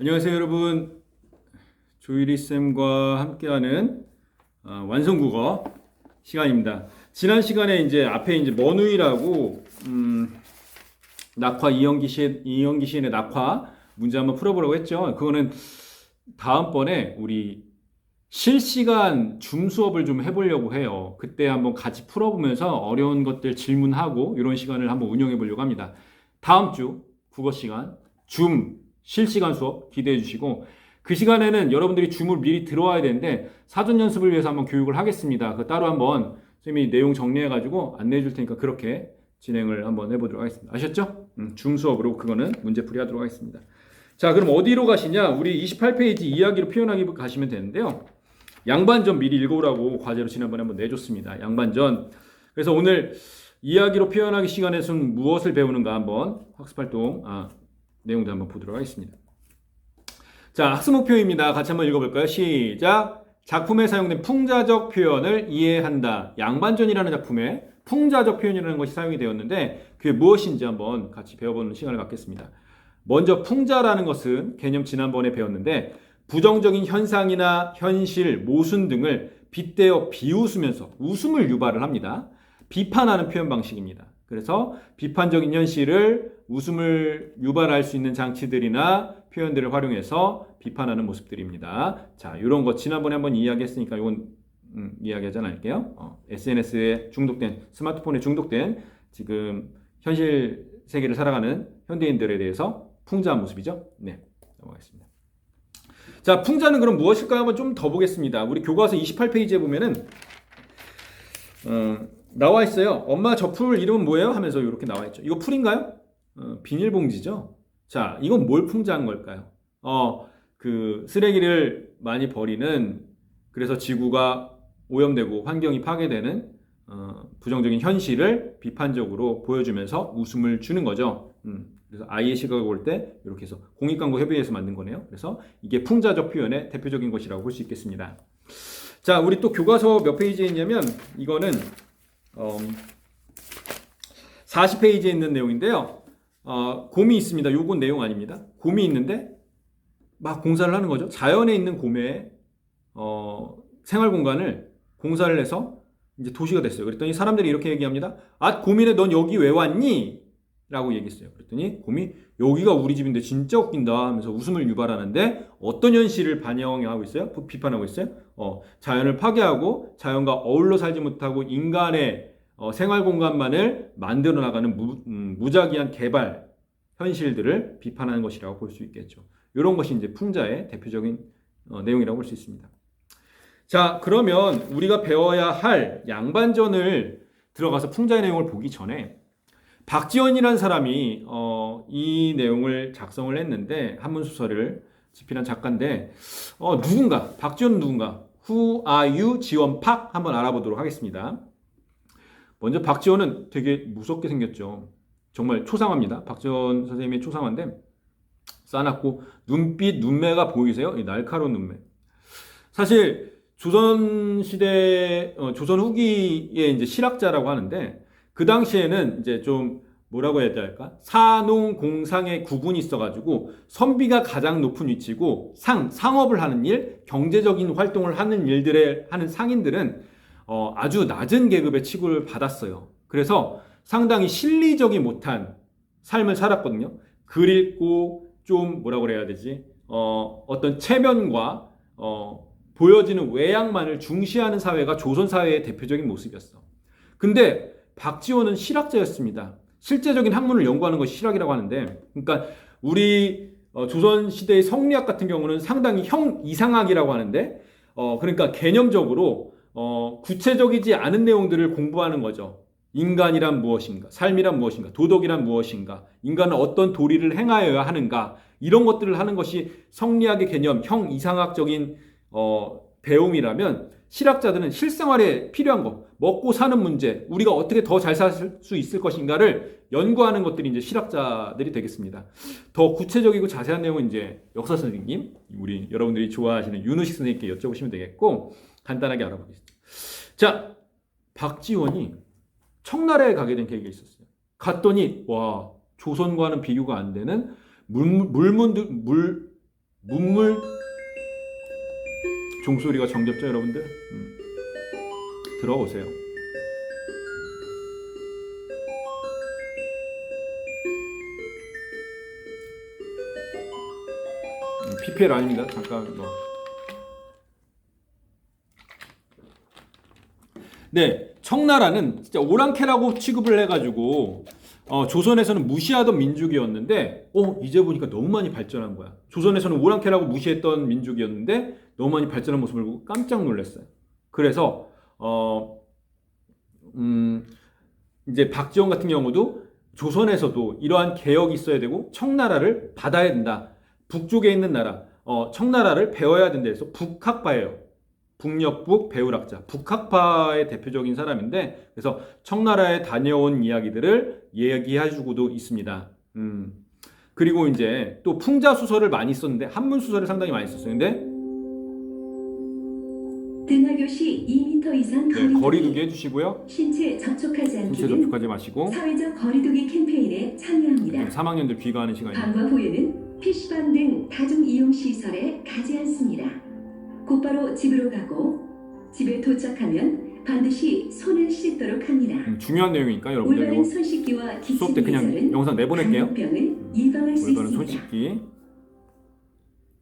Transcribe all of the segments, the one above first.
안녕하세요, 여러분. 조일이 쌤과 함께하는 어, 완성국어 시간입니다. 지난 시간에 이제 앞에 이제 머누이라고 음, 낙화 이영기 시 이영기 시인의 낙화 문제 한번 풀어보려고 했죠. 그거는 다음번에 우리 실시간 줌 수업을 좀 해보려고 해요. 그때 한번 같이 풀어보면서 어려운 것들 질문하고 이런 시간을 한번 운영해 보려고 합니다. 다음 주 국어 시간 줌 실시간 수업 기대해 주시고 그 시간에는 여러분들이 줌을 미리 들어와야 되는데 사전 연습을 위해서 한번 교육을 하겠습니다. 그 따로 한번 선생님이 내용 정리해 가지고 안내해 줄 테니까 그렇게 진행을 한번 해보도록 하겠습니다. 아셨죠? 음, 줌 수업으로 그거는 문제풀이 하도록 하겠습니다. 자, 그럼 어디로 가시냐? 우리 28페이지 이야기로 표현하기 가시면 되는데요. 양반전 미리 읽어오라고 과제로 지난번에 한번 내줬습니다. 양반전. 그래서 오늘 이야기로 표현하기 시간에서는 무엇을 배우는가 한번 학습활동 아, 내용도 한번 보도록 하겠습니다. 자, 학습 목표입니다. 같이 한번 읽어볼까요? 시작. 작품에 사용된 풍자적 표현을 이해한다. 양반전이라는 작품에 풍자적 표현이라는 것이 사용이 되었는데 그게 무엇인지 한번 같이 배워보는 시간을 갖겠습니다. 먼저 풍자라는 것은 개념 지난번에 배웠는데 부정적인 현상이나 현실, 모순 등을 빗대어 비웃으면서 웃음을 유발을 합니다. 비판하는 표현 방식입니다. 그래서 비판적인 현실을 웃음을 유발할 수 있는 장치들이나 표현들을 활용해서 비판하는 모습들입니다. 자, 이런 거 지난번에 한번 이야기했으니까 이건 음, 이야기하지 않을게요. 어, SNS에 중독된 스마트폰에 중독된 지금 현실 세계를 살아가는 현대인들에 대해서 풍자한 모습이죠. 네, 넘어가겠습니다. 자, 풍자는 그럼 무엇일까요? 한번 좀 더 보겠습니다. 우리 교과서 28페이지에 보면은 어, 나와 있어요. 엄마 저 풀 이름은 뭐예요? 하면서 이렇게 나와 있죠. 이거 풀인가요? 어, 비닐봉지죠. 자, 이건 뭘 풍자한 걸까요? 어, 그 쓰레기를 많이 버리는 그래서 지구가 오염되고 환경이 파괴되는 어, 부정적인 현실을 비판적으로 보여주면서 웃음을 주는 거죠. 음, 그래서 아이의 시각을 볼 때 이렇게 해서 공익광고 협의회에서 만든 거네요. 그래서 이게 풍자적 표현의 대표적인 것이라고 볼 수 있겠습니다. 자, 우리 또 교과서 몇 페이지에 있냐면 이거는 어, 40페이지에 있는 내용인데요. 어, 곰이 있습니다. 요건 내용 아닙니다. 곰이 있는데 막 공사를 하는 거죠. 자연에 있는 곰의 어, 생활 공간을 공사를 해서 이제 도시가 됐어요. 그랬더니 사람들이 이렇게 얘기합니다. 아, 곰이네, 넌 여기 왜 왔니? 라고 얘기했어요. 그랬더니 곰이 여기가 우리 집인데 진짜 웃긴다 하면서 웃음을 유발하는데 어떤 현실을 반영하고 있어요? 비판하고 있어요? 어, 자연을 파괴하고 자연과 어울려 살지 못하고 인간의 어, 생활 공간만을 만들어 나가는 무, 음, 무작위한 개발 현실들을 비판하는 것이라고 볼 수 있겠죠. 이런 것이 이제 풍자의 대표적인 어, 내용이라고 볼 수 있습니다. 자, 그러면 우리가 배워야 할 양반전을 들어가서 풍자의 내용을 보기 전에 박지원이라는 사람이 어, 이 내용을 작성을 했는데 한문 소설을 집필한 작가인데 어, 누군가 박지원은 누군가 Who are you 지원 팍 한번 알아보도록 하겠습니다. 먼저 박지원은 되게 무섭게 생겼죠. 정말 초상화입니다. 박지원 선생님의 초상화인데 싸놨고 눈빛 눈매가 보이세요? 이 날카로운 눈매. 사실 조선 시대 어, 조선 후기의 이제 실학자라고 하는데 그 당시에는 이제 좀 뭐라고 해야 될까? 사농 공상의 구분이 있어가지고 선비가 가장 높은 위치고 상 상업을 하는 일, 경제적인 활동을 하는 일들에 하는 상인들은 어, 아주 낮은 계급의 취급을 받았어요. 그래서 상당히 실리적이 못한 삶을 살았거든요. 글 읽고 좀 뭐라고 그래야 되지? 어, 어떤 체면과 어, 보여지는 외양만을 중시하는 사회가 조선 사회의 대표적인 모습이었어. 근데 박지원은 실학자였습니다. 실제적인 학문을 연구하는 것이 실학이라고 하는데, 그러니까 우리 어, 조선 시대의 성리학 같은 경우는 상당히 형 이상학이라고 하는데, 어, 그러니까 개념적으로 어, 구체적이지 않은 내용들을 공부하는 거죠. 인간이란 무엇인가, 삶이란 무엇인가, 도덕이란 무엇인가, 인간은 어떤 도리를 행하여야 하는가, 이런 것들을 하는 것이 성리학의 개념, 형 이상학적인 어, 배움이라면 실학자들은 실생활에 필요한 것, 먹고 사는 문제, 우리가 어떻게 더 잘 살 수 있을 것인가를 연구하는 것들이 이제 실학자들이 되겠습니다. 더 구체적이고 자세한 내용은 이제 역사 선생님, 우리 여러분들이 좋아하시는 윤우식 선생님께 여쭤보시면 되겠고, 간단하게 알아보겠습니다. 자, 박지원이 청나라에 가게 된 계기가 있었어요. 갔더니, 와, 조선과는 비교가 안 되는 물, 물문들, 물, 문물 종소리가 정겹죠, 여러분들? 음. 들어보세요. 음, PPL 아닙니다. 잠깐 뭐. 네, 청나라는 진짜 오랑캐라고 취급을 해가지고 어, 조선에서는 무시하던 민족이었는데, 어 이제 보니까 너무 많이 발전한 거야. 조선에서는 오랑캐라고 무시했던 민족이었는데 너무 많이 발전한 모습을 보고 깜짝 놀랐어요. 그래서 어, 음, 이제 박지원 같은 경우도 조선에서도 이러한 개혁이 있어야 되고 청나라를 받아야 된다. 북쪽에 있는 나라, 어, 청나라를 배워야 된다 해서 북학파예요. 북녘북 배울학자, 북학파의 대표적인 사람인데 그래서 청나라에 다녀온 이야기들을 얘기해주고도 있습니다. 음. 그리고 이제 또 풍자 수설을 많이 썼는데 한문 수설을 상당히 많이 썼어요. 근데 등하교 시 2m 이상 네, 거리두기, 거리두기 해주시고요. 신체 접촉하지 신체 않기는 접촉하지 마시고 사회적 거리두기 캠페인에 참여합니다. 3학년들 귀가하는 시간이에요. 방과 후에는 PC방 등 다중 이용 시설에 가지 않습니다. 곧바로 집으로 가고 집에 도착하면 반드시 손을 씻도록 합니다. 음, 중요한 내용이니까 여러분들 올바른 이거 손 씻기와 기침 수업 때 그냥 예절은 영상 내보낼게요. 감염병을 예방할 수 올바른 손 있습니다. 씻기.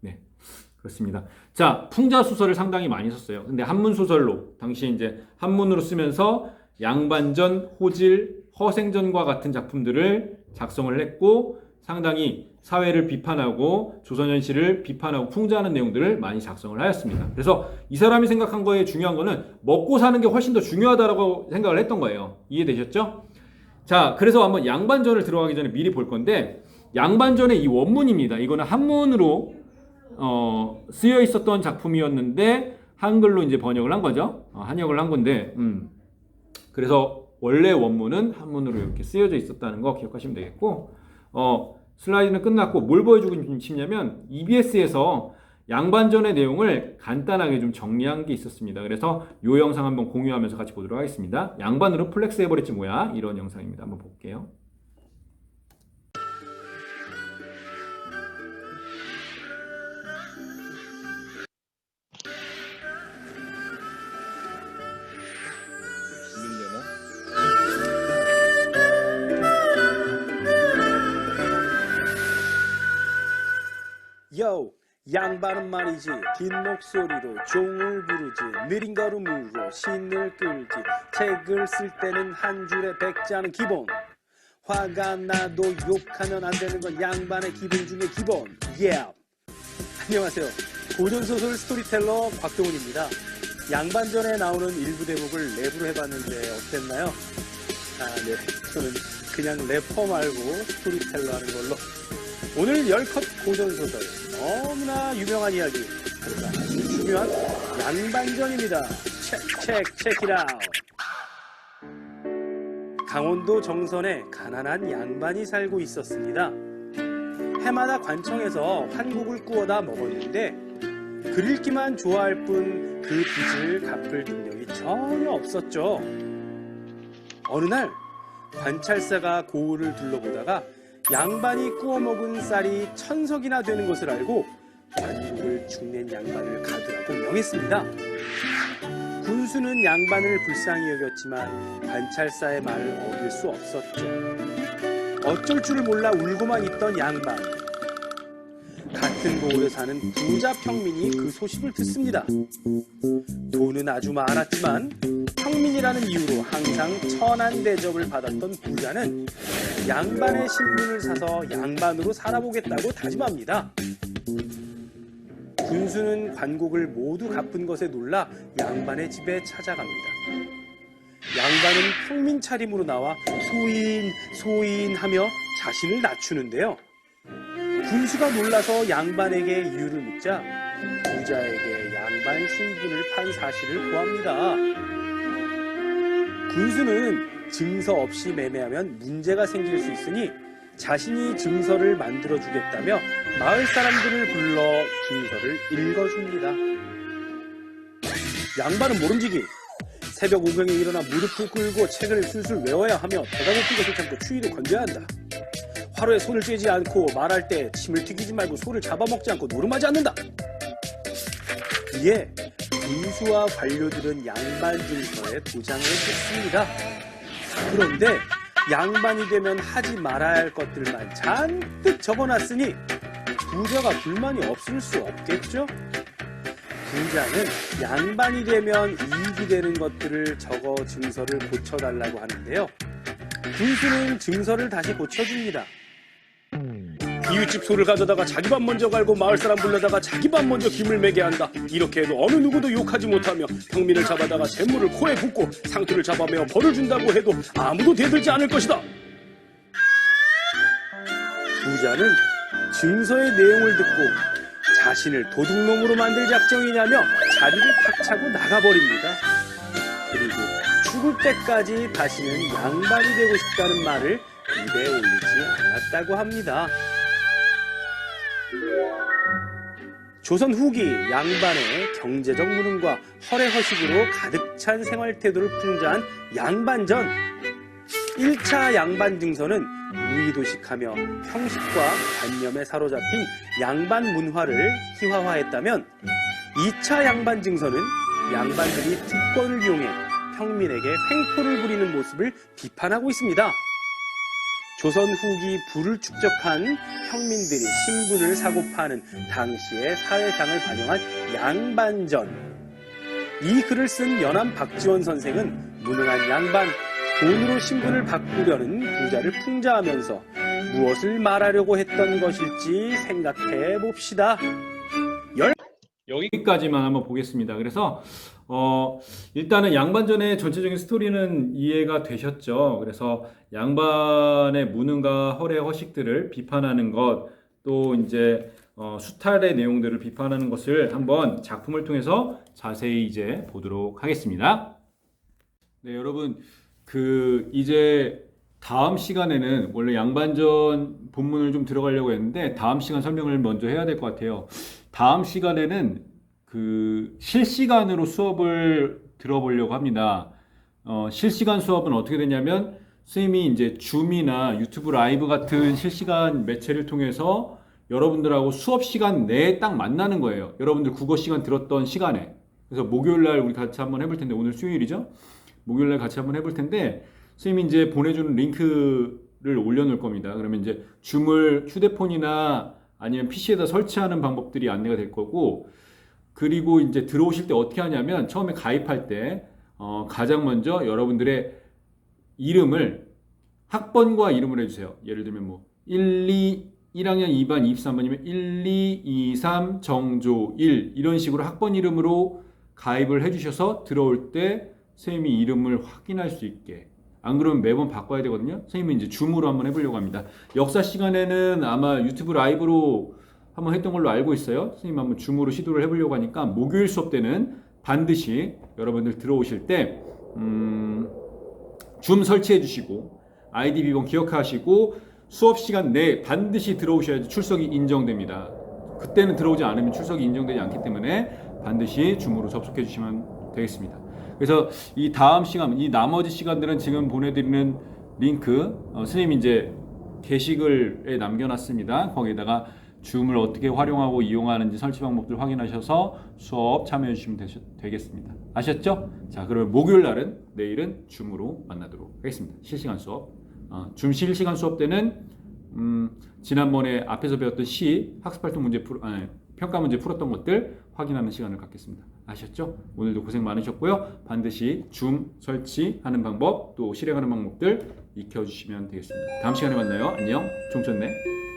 네, 그렇습니다. 자, 풍자 수설을 상당히 많이 썼어요. 근데 한문 소설로 당시 이제 한문으로 쓰면서 양반전, 호질, 허생전과 같은 작품들을 작성을 했고 상당히 사회를 비판하고 조선 현실을 비판하고 풍자하는 내용들을 많이 작성을 하였습니다. 그래서 이 사람이 생각한 거에 중요한 거는 먹고 사는 게 훨씬 더 중요하다라고 생각을 했던 거예요. 이해되셨죠? 자, 그래서 한번 양반전을 들어가기 전에 미리 볼 건데 양반전의 이 원문입니다. 이거는 한문으로 어, 쓰여 있었던 작품이었는데 한글로 이제 번역을 한 거죠. 어, 한역을 한 건데, 음. 그래서 원래 원문은 한문으로 이렇게 쓰여져 있었다는 거 기억하시면 되겠고, 어, 슬라이드는 끝났고 뭘 보여주고 싶냐면 EBS에서 양반전의 내용을 간단하게 좀 정리한 게 있었습니다. 그래서 이 영상 한번 공유하면서 같이 보도록 하겠습니다. 양반으로 플렉스 해버렸지 뭐야? 이런 영상입니다. 한번 볼게요. 양반은 말이지 긴 목소리로 종을 부르지 느린 걸음으로 신을 끌지 책을 쓸 때는 한 줄에 백자는 기본. 화가 나도 욕하면 안 되는 건 양반의 기본 중에 기본. Yeah. 안녕하세요. 고전소설 스토리텔러 곽동훈입니다. 양반전에 나오는 일부 대목을 랩으로 해봤는데 어땠나요? 아 네. 저는 그냥 래퍼 말고 스토리텔러 하는 걸로. 오늘 열컷 고전소설 너무나 유명한 이야기. 아주 중요한 양반전입니다. 체크 체크 아웃 강원도 정선에 가난한 양반이 살고 있었습니다. 해마다 관청에서 한국을 구워다 먹었는데 그릴기만 좋아할 뿐 그 빚을 갚을 능력이 전혀 없었죠. 어느 날 관찰사가 고을을 둘러보다가 양반이 구워 먹은 쌀이 천석이나 되는 것을 알고 관국을 죽낸 양반을 가두라고 명했습니다. 군수는 양반을 불쌍히 여겼지만 관찰사의 말을 어길 수 없었죠. 어쩔 줄을 몰라 울고만 있던 양반. 같은 고을에 사는 부자 평민이 그 소식을 듣습니다. 돈은 아주 많았지만 평민이라는 이유로 항상 천한 대접을 받았던 부자는 양반의 신분을 사서 양반으로 살아보겠다고 다짐합니다. 군수는 관곡을 모두 갚은 것에 놀라 양반의 집에 찾아갑니다. 양반은 평민 차림으로 나와 소인, 소인 하며 자신을 낮추는데요. 군수가 놀라서 양반에게 이유를 묻자 부자에게 양반 신분을 판 사실을 고합니다. 군수는 증서 없이 매매하면 문제가 생길 수 있으니 자신이 증서를 만들어 주겠다며 마을 사람들을 불러 증서를 읽어 줍니다. 양반은 모름지기 새벽 오경에 일어나 무릎을 꿇고 책을 술술 외워야 하며 배가 것을 참고 추위를 건져야 한다. 화로에 손을 쬐지 않고 말할 때 침을 튀기지 말고 소를 잡아먹지 않고 노름하지 않는다. 이에 군수와 관료들은 양반 증서에 도장을 찍습니다. 그런데 양반이 되면 하지 말아야 할 것들만 잔뜩 적어놨으니 부자가 불만이 없을 수 없겠죠? 부자는 양반이 되면 이익이 되는 것들을 적어 증서를 고쳐달라고 하는데요. 군수는 증서를 다시 고쳐줍니다. 이웃집 소를 가져다가 자기 밥 먼저 갈고 마을 사람 불러다가 자기 밥 먼저 김을 매게 한다. 이렇게 해도 어느 누구도 욕하지 못하며 평민을 잡아다가 샘물을 코에 붓고 상투를 잡아매어 벌을 준다고 해도 아무도 대들지 않을 것이다. 부자는 증서의 내용을 듣고 자신을 도둑놈으로 만들 작정이냐며 자리를 탁 차고 나가버립니다. 그리고 죽을 때까지 다시는 양반이 되고 싶다는 말을 입에 올리지 않았다고 합니다. 조선 후기 양반의 경제적 무능과 허례허식으로 가득 찬 생활 태도를 풍자한 양반전 1차 양반 증서는 무의도식하며 형식과 관념에 사로잡힌 양반 문화를 희화화했다면 2차 양반 증서는 양반들이 특권을 이용해 평민에게 횡포를 부리는 모습을 비판하고 있습니다. 조선 후기 부를 축적한 평민들이 신분을 사고 파는 당시의 사회상을 반영한 양반전. 이 글을 쓴 연암 박지원 선생은 무능한 양반, 돈으로 신분을 바꾸려는 부자를 풍자하면서 무엇을 말하려고 했던 것일지 생각해 봅시다. 여기까지만 한번 보겠습니다. 그래서 어, 일단은 양반전의 전체적인 스토리는 이해가 되셨죠. 그래서 양반의 무능과 허례 허식들을 비판하는 것, 또 이제 어, 수탈의 내용들을 비판하는 것을 한번 작품을 통해서 자세히 이제 보도록 하겠습니다. 네, 여러분 그 이제 다음 시간에는 원래 양반전 본문을 좀 들어가려고 했는데 다음 시간 설명을 먼저 해야 될 것 같아요. 다음 시간에는 그 실시간으로 수업을 들어보려고 합니다. 어, 실시간 수업은 어떻게 되냐면 선생님이 이제 줌이나 유튜브 라이브 같은 실시간 매체를 통해서 여러분들하고 수업 시간 내에 딱 만나는 거예요. 여러분들 국어 시간 들었던 시간에. 그래서 목요일 날 우리 같이 한번 해볼 텐데 오늘 수요일이죠? 목요일 날 같이 한번 해볼 텐데 선생님이 이제 보내주는 링크를 올려놓을 겁니다. 그러면 이제 줌을 휴대폰이나 아니면 PC에다 설치하는 방법들이 안내가 될 거고 그리고 이제 들어오실 때 어떻게 하냐면 처음에 가입할 때 어, 가장 먼저 여러분들의 이름을 학번과 이름을 해주세요. 예를 들면 뭐 1, 2, 1학년 2반 23번이면 1, 2, 2, 3 정조 1 이런 식으로 학번 이름으로 가입을 해주셔서 들어올 때 선생님이 이름을 확인할 수 있게 안 그러면 매번 바꿔야 되거든요. 선생님은 이제 줌으로 한번 해보려고 합니다. 역사 시간에는 아마 유튜브 라이브로 한번 했던 걸로 알고 있어요. 선생님 한번 줌으로 시도를 해보려고 하니까 목요일 수업 때는 반드시 여러분들 들어오실 때 음, 줌 설치해 주시고 아이디 비번 기억하시고 수업 시간 내에 반드시 들어오셔야지 출석이 인정됩니다. 그때는 들어오지 않으면 출석이 인정되지 않기 때문에 반드시 줌으로 접속해 주시면 되겠습니다. 그래서 이 다음 시간, 이 나머지 시간들은 지금 보내드리는 링크 어, 선생님이 이제 게시글에 남겨놨습니다. 거기에다가 줌을 어떻게 활용하고 이용하는지 설치 방법들 확인하셔서 수업 참여해 주시면 되겠습니다 아셨죠? 자, 그러면 목요일 날은 내일은 줌으로 만나도록 하겠습니다. 실시간 수업. 어, 줌 실시간 수업 때는 음, 지난번에 앞에서 배웠던 시 학습 활동 문제 풀 아니, 평가 문제 풀었던 것들 확인하는 시간을 갖겠습니다. 아셨죠? 오늘도 고생 많으셨고요. 반드시 줌 설치하는 방법 또 실행하는 방법들 익혀 주시면 되겠습니다. 다음 시간에 만나요. 안녕. 종쳤네.